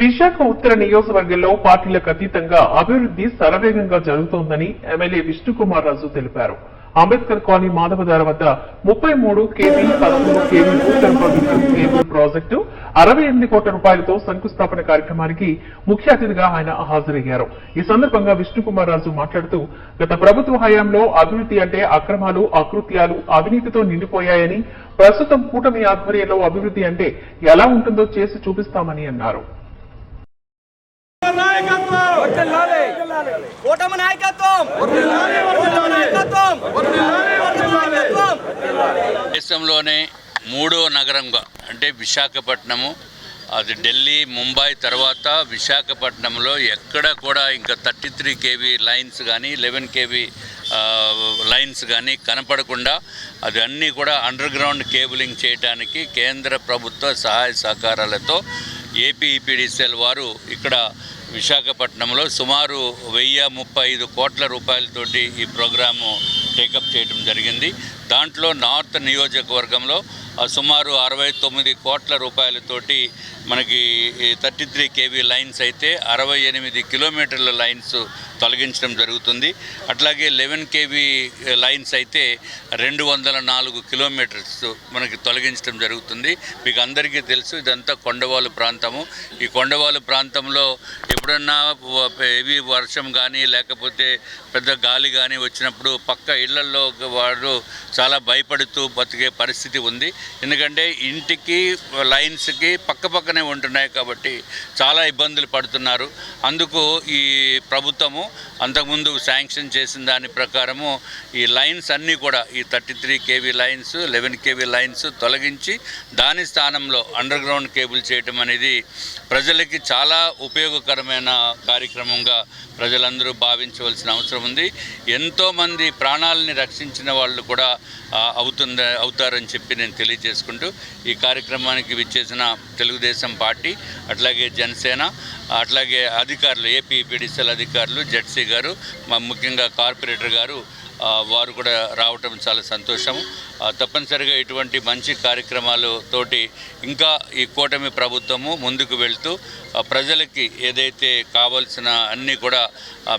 విశాఖ ఉత్తర నియోజకవర్గంలో పార్టీలకు అతీతంగా అభివృద్ధి శరవేగంగా జరుగుతోందని ఎమ్మెల్యే విష్ణుకుమార్ రాజు తెలిపారు. అంబేద్కర్ కాలనీ మాధవధార వద్ద ముప్పై మూడు కేవీ పదమూడు కేవీ భూగర్భ కేబుల్ ప్రాజెక్టు అరవై ఎనిమిది కోట్ల రూపాయలతో శంకుస్థాపన కార్యక్రమానికి ముఖ్య అతిథిగా ఆయన హాజరయ్యారు. ఈ సందర్భంగా విష్ణుకుమార్ రాజు మాట్లాడుతూ గత ప్రభుత్వ హయాంలో అభివృద్ధి అంటే అక్రమాలు అకృత్యాలు అవినీతితో నిండిపోయాయని ప్రస్తుతం కూటమి ఆధ్వర్యంలో అభివృద్ధి అంటే ఎలా ఉంటుందో చేసి చూపిస్తామని అన్నారు. కూటమి నాయకత్వం! దేశంలోనే మూడో నగరంగా అంటే విశాఖపట్నము అది ఢిల్లీ ముంబై తర్వాత విశాఖపట్నంలో ఎక్కడ కూడా ఇంకా థర్టీ త్రీ కేవీ లైన్స్ కానీ లెవెన్ కేవీ లైన్స్ కానీ కనపడకుండా అది అన్నీ కూడా అండర్ గ్రౌండ్ కేబులింగ్ చేయడానికి కేంద్ర ప్రభుత్వ సహాయ సహకారాలతో ఏపీఈపీడీసీఎల్ వారు ఇక్కడ విశాఖపట్నంలో సుమారు వెయ్యి ముప్పై ఐదు కోట్ల రూపాయలతోటి ఈ ప్రోగ్రాము టేకప్ చేయడం జరిగింది. దాంట్లో నార్త్ నియోజకవర్గంలో సుమారు అరవై తొమ్మిది కోట్ల రూపాయలతోటి మనకి థర్టీ త్రీ కేవీ లైన్స్ అయితే అరవై ఎనిమిది కిలోమీటర్ల లైన్స్ తొలగించడం జరుగుతుంది. అట్లాగే లెవెన్ కేవీ లైన్స్ అయితే రెండు వందల నాలుగు కిలోమీటర్స్ మనకి తొలగించడం జరుగుతుంది. మీకు అందరికీ తెలుసు ఇదంతా కొండవాలు ప్రాంతము. ఈ కొండవాలు ప్రాంతంలో ఎప్పుడన్నా హెవీ వర్షం కానీ లేకపోతే పెద్ద గాలి కానీ వచ్చినప్పుడు పక్క ఇళ్ళలో వారు చాలా భయపడుతూ బతికే పరిస్థితి ఉంది. ఎందుకంటే ఇంటికి లైన్స్కి పక్క పక్కనే ఉంటున్నాయి కాబట్టి చాలా ఇబ్బందులు పడుతున్నారు. అందుకు ఈ ప్రభుత్వము అంతకుముందు శాంక్షన్ చేసిన దాని ప్రకారము ఈ లైన్స్ అన్నీ కూడా ఈ thirty three KV lines eleven KV lines తొలగించి దాని స్థానంలో అండర్ గ్రౌండ్ కేబుల్ చేయటం అనేది ప్రజలకి చాలా ఉపయోగకరమైన కార్యక్రమంగా ప్రజలందరూ భావించవలసిన అవసరం ఉంది. ఎంతోమంది ప్రాణాలని రక్షించిన వాళ్ళు కూడా అవుతుంది అవుతారని చెప్పి నేను తెలియజేసుకుంటూ ఈ కార్యక్రమానికి విచ్చేసిన తెలుగుదేశం పార్టీ అట్లాగే జనసేన అట్లాగే అధికారులు ఏపీ పిడిసెల్ అధికారులు జెడ్సీ గారు మా ముఖ్యంగా కార్పొరేటర్ గారు వారు కూడా రావటం చాలా సంతోషం తప్పనిసరిగా ఇటువంటి మంచి కార్యక్రమాలు తోటి ఇంకా ఈ కూటమి ప్రభుత్వము ముందుకు వెళ్తూ ప్రజలకి ఏదైతే కావాల్సిన అన్నీ కూడా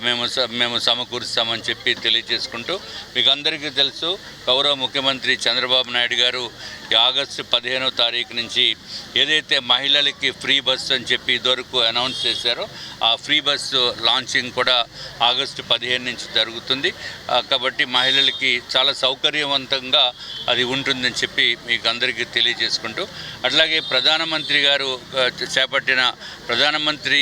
మేము స- మేము సమకూరుస్తామని చెప్పి తెలియజేసుకుంటూ మీకు అందరికీ తెలుసు గౌరవ ముఖ్యమంత్రి చంద్రబాబు నాయుడు గారు ఈ ఆగస్టు పదిహేనో తారీఖు నుంచి ఏదైతే మహిళలకి ఫ్రీ బస్సు అని చెప్పి ఇదివరకు అనౌన్స్ చేశారో ఆ ఫ్రీ బస్సు లాంచింగ్ కూడా ఆగస్టు పదిహేను నుంచి జరుగుతుంది. కాబట్టి కాబట్టి మహిళలకి చాలా సౌకర్యవంతంగా అది ఉంటుందని చెప్పి మీకు అందరికీ తెలియజేసుకుంటూ అట్లాగే ప్రధానమంత్రి గారు చేపట్టిన ప్రధానమంత్రి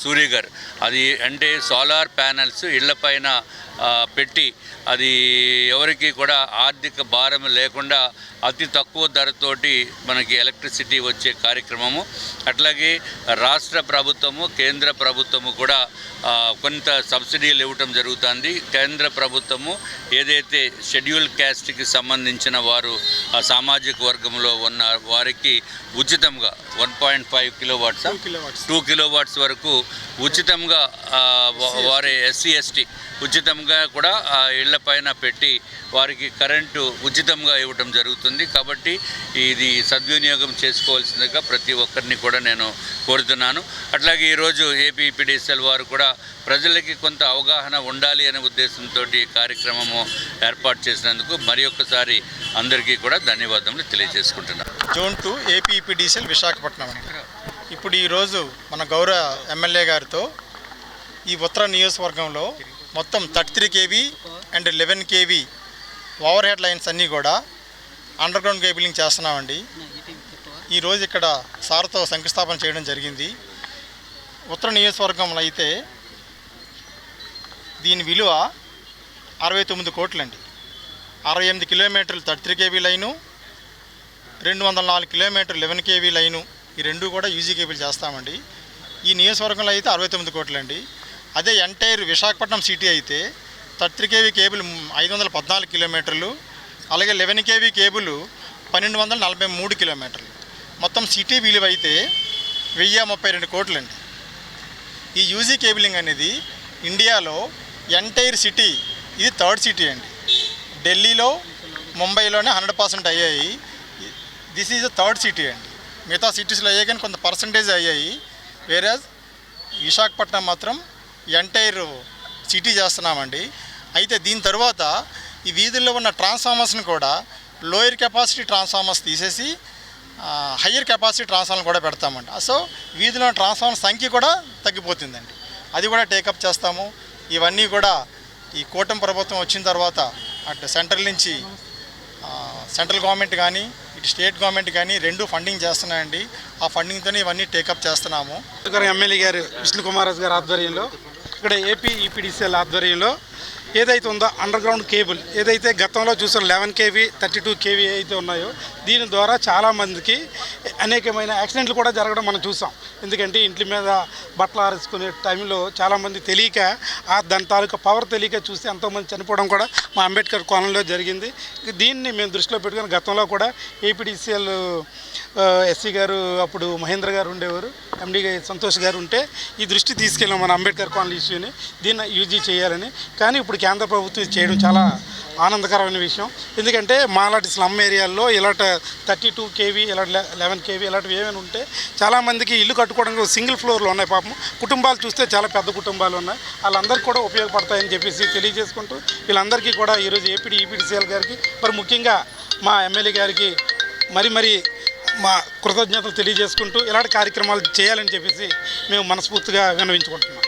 సూర్య గారు అది అంటే సోలార్ ప్యానల్స్ ఇళ్ళపైన పెట్టి అది ఎవరికి కూడా ఆర్థిక భారం లేకుండా అతి తక్కువ ధరతోటి మనకి ఎలక్ట్రిసిటీ వచ్చే కార్యక్రమము. అట్లాగే రాష్ట్ర ప్రభుత్వము కేంద్ర ప్రభుత్వము కూడా కొంత సబ్సిడీలు ఇవ్వటం జరుగుతుంది. కేంద్ర ప్రభుత్వము ఏదైతే షెడ్యూల్ క్యాస్ట్కి సంబంధించిన వారు ఆ సామాజిక వర్గంలో ఉన్న వారికి ఉచితంగా one point five kilo watts two kilo watts వరకు ఉచితంగా వారి ఎస్సీ ఎస్టీ ఉచితంగా కూడా ఆ ఇళ్ళ పైన పెట్టి వారికి కరెంటు ఉచితంగా ఇవ్వటం జరుగుతుంది. కాబట్టి ఇది సద్వినియోగం చేసుకోవాల్సిందిగా ప్రతి ఒక్కరిని కూడా నేను కోరుతున్నాను. అట్లాగే ఈరోజు ఏపీపీడీసీఎల్ వారు కూడా ప్రజలకి కొంత అవగాహన ఉండాలి అనే ఉద్దేశంతో ఈ కార్యక్రమము ఏర్పాటు చేసినందుకు మరి ఒక్కసారి అందరికీ కూడా ధన్యవాదములు తెలియజేసుకుంటున్నాను. జోన్ టూ ఏపీపీడీసీఎల్ విశాఖపట్నం ఇప్పుడు ఈరోజు మన గౌరవ ఎమ్మెల్యే గారితో ఈ ఉత్తర నియోజకవర్గంలో మొత్తం thirty three KV and eleven KV over head lines అన్నీ కూడా అండర్ గ్రౌండ్ కేబులింగ్ చేస్తున్నామండి. ఈరోజు ఇక్కడ సార్తో శంకుస్థాపన చేయడం జరిగింది. ఉత్తర నియోజకవర్గంలో అయితే దీని విలువ అరవై తొమ్మిది కోట్లండి. అరవై ఎనిమిది కిలోమీటర్లు థర్టీ త్రీ కేవీ లైను రెండు వందల నాలుగు కిలోమీటర్లు లెవెన్ కేవీ లైను ఈ రెండు కూడా యూజీ కేబుల్ చేస్తామండి. ఈ నియోజకవర్గంలో అయితే అరవై తొమ్మిది కోట్లండి. అదే ఎంటైర్ విశాఖపట్నం సిటీ అయితే థర్టీ కేవీ కేబుల్ ఐదు వందల పద్నాలుగు కిలోమీటర్లు అలాగే లెవెన్ కేవీ కేబుల్ పన్నెండు వందల నలభై మూడు కిలోమీటర్లు. మొత్తం సిటీ విలువ అయితే వెయ్యి ముప్పై రెండు కోట్లండి. ఈ యూజీ కేబులింగ్ అనేది ఇండియాలో ఎంటైర్ సిటీ ఇది థర్డ్ సిటీ అండి. ఢిల్లీలో ముంబైలోనే హండ్రెడ్ పర్సెంట్ అయ్యాయి. దిస్ ఈజ్ థర్డ్ సిటీ అండి. మిగతా సిటీస్లో అయ్యాయి కానీ కొంత పర్సంటేజ్ అయ్యాయి. వేరే విశాఖపట్నం మాత్రం ఎంటైర్ సిటీ చేస్తున్నామండి. అయితే దీని తర్వాత ఈ వీధుల్లో ఉన్న ట్రాన్స్ఫార్మర్స్ని కూడా లోయర్ కెపాసిటీ ట్రాన్స్ఫార్మర్స్ తీసేసి హయ్యర్ కెపాసిటీ ట్రాన్స్ఫార్మర్ కూడా పెడతామండి. సో వీధిలో ట్రాన్స్ఫార్మర్ సంఖ్య కూడా తగ్గిపోతుందండి. అది కూడా టేకప్ చేస్తాము. ఇవన్నీ కూడా ఈ కూటమి ప్రభుత్వం వచ్చిన తర్వాత అటు సెంట్రల్ నుంచి సెంట్రల్ గవర్నమెంట్ కానీ ఇటు స్టేట్ గవర్నమెంట్ కానీ రెండు ఫండింగ్ చేస్తున్నాయండి. ఆ ఫండింగ్తోనే ఇవన్నీ టేకప్ చేస్తున్నాము. గారు ఎమ్మెల్యే గారు విష్ణు కుమార్ గారు ఆధ్వర్యంలో ఇక్కడ ఏపీ ఈపీడీసీఎల్ ఆధ్వర్యంలో ఏదైతే ఉందో అండర్ గ్రౌండ్ కేబుల్ ఏదైతే గతంలో చూసిన eleven KV thirty two KV అయితే ఉన్నాయో దీని ద్వారా చాలామందికి అనేకమైన యాక్సిడెంట్లు కూడా జరగడం మనం చూసాం. ఎందుకంటే ఇంటి మీద బట్టలు ఆరేసుకునే టైంలో చాలామంది తెలియక ఆ దాని తాలూకా పవర్ తెలియక చూసి ఎంతోమంది చనిపోవడం కూడా మా అంబేద్కర్ కోణంలో జరిగింది. దీన్ని మేము దృష్టిలో పెట్టుకుని గతంలో కూడా ఏపీడీసీఎల్ ఎస్సీ గారు అప్పుడు మహేంద్ర గారు ఉండేవారు ఎండి సంతోష్ గారు ఉంటే ఈ దృష్టి తీసుకెళ్ళాం మన అంబేద్కర్ కాలనీ ఇష్యూని. దీన్ని యూజీ చేయాలని. కానీ ఇప్పుడు కేంద్ర ప్రభుత్వం చేయడం చాలా ఆనందకరమైన విషయం. ఎందుకంటే మాలాంటి స్లమ్ ఏరియాల్లో ఇలాంటి థర్టీ టూ కేవీ ఇలాంటి లెవెన్ కేవీ ఇలాంటివి ఏమైనా ఉంటే చాలామందికి ఇల్లు కట్టుకోవడానికి సింగిల్ ఫ్లోర్లో ఉన్నాయి పాపం. కుటుంబాలు చూస్తే చాలా పెద్ద కుటుంబాలు ఉన్నాయి. వాళ్ళందరికీ కూడా ఉపయోగపడతాయని చెప్పేసి తెలియజేసుకుంటూ వీళ్ళందరికీ కూడా ఈరోజు ఏపీడీ ఈపీడీసీఎల్ గారికి మరి ముఖ్యంగా మా ఎమ్మెల్యే గారికి మరి మరి మా కృతజ్ఞతలు తెలియజేసుకుంటూ ఇలాంటి కార్యక్రమాలు చేయాలని చెప్పేసి మేము మనస్ఫూర్తిగా విన్నవించుకుంటున్నాం.